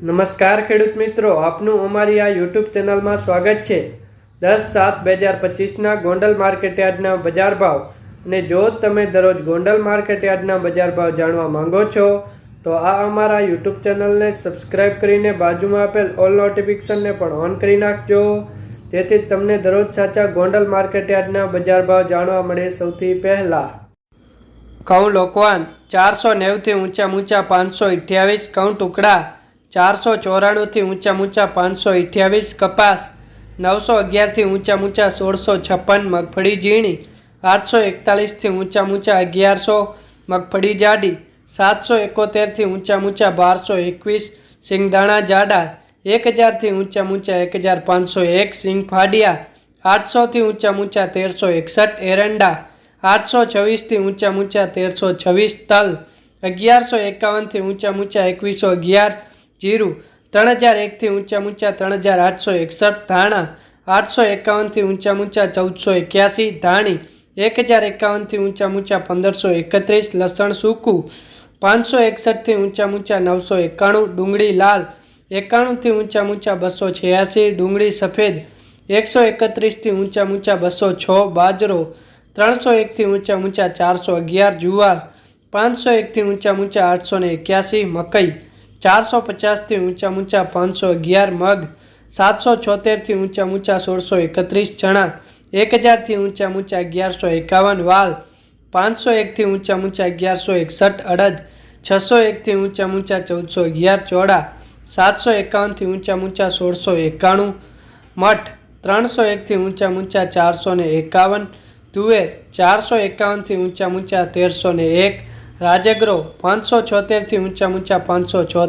નમસ્કાર ખેડૂત મિત્રો, આપનું અમારી આ યુટ્યુબ ચેનલમાં સ્વાગત છે. દસ સાત બે હજાર પચીસના ગોંડલ માર્કેટયાર્ડના બજાર ભાવ. અને જો તમે દરરોજ ગોંડલ માર્કેટયાર્ડના બજાર ભાવ જાણવા માંગો છો, તો આ અમારા યુટ્યુબ ચેનલને સબસ્ક્રાઇબ કરીને બાજુમાં આપેલ ઓલ નોટિફિકેશનને પણ ઓન કરી નાખજો. જેથી તમને દરરોજ સાચા ગોંડલ માર્કેટયાર્ડના બજાર ભાવ જાણવા મળે સૌથી પહેલાં. ઘઉં લોકવાન ચારસો નેવથી ઊંચા ઊંચા પાંચસો અઠ્યાવીસ ઘઉં ટુકડા ચારસો ચોરાણુંથી ઊંચા ઊંચા પાંચસો અઠ્યાવીસ કપાસ, નવસો અગિયારથી ઊંચા ઊંચા સોળસો છપ્પન મગફળી ઝીણી, આઠસો એકતાલીસથી ઊંચા ઊંચા અગિયારસો મગફળી જાડી, સાતસો એકોતેરથી ઊંચા ઊંચા બારસો એકવીસ સિંગદાણા જાડા, એક હજારથી ઊંચા ઊંચા એક હજાર પાંચસો એક સિંગ ફાડિયા, આઠસોથી ઊંચા ઊંચા તેરસો એકસઠ એરંડા, આઠસો છવ્વીસથી ઊંચા ઊંચા તેરસો છવ્વીસ તલ, અગિયારસો એકાવનથી ઊંચા ઊંચા એકવીસો અગિયાર જીરું ત્રણ હજાર એકથી ઊંચા ઊંચા ત્રણ હજાર આઠસો એકસઠ ધાણા આઠસો એકાવનથી ઊંચા ઊંચા ચૌદસો એક્યાસી ધાણી એક હજાર એકાવનથી ઊંચા ઊંચા પંદરસો એકત્રીસ લસણ સૂકું પાંચસો એકસઠથી ઊંચા ઊંચા નવસો એકાણું ડુંગળી લાલ એકાણુંથી ઊંચા ઊંચા બસો છ્યાસી ડુંગળી સફેદ એકસો એકત્રીસથી ઊંચા ઊંચા બસો છ બાજરો ત્રણસો એકથી ઊંચા ઊંચા ચારસો અગિયાર જુવાર પાંચસો એકથી ઊંચા ઊંચા આઠસો ને એક્યાસી મકઈ ચારસો પચાસથી ઊંચા ઊંચા પાંચસો અગિયાર મગ, સાતસો છોતેરથી ઊંચા ઊંચા સોળસો એકત્રીસ ચણા, એક હજારથી ઊંચા ઊંચા અગિયારસો એકાવન વાલ, પાંચસો એકથી ઊંચા ઊંચા અગિયારસો એકસઠ અડદ, છસો એકથી ઊંચા ઊંચા ચૌદસો અગિયાર ચોડા સાતસો એકાવનથી ઊંચા ઊંચા સોળસો એકાણું, મઠ, ત્રણસો એકથી ઊંચા ઊંચા ચારસો ને એકાવન, તુવેર, ચારસો એકાવનથી ઊંચા ઊંચા તેરસો ને એક, રાજગરો, પાંચસો છોતેરથી ઊંચા ઊંચા પાંચસો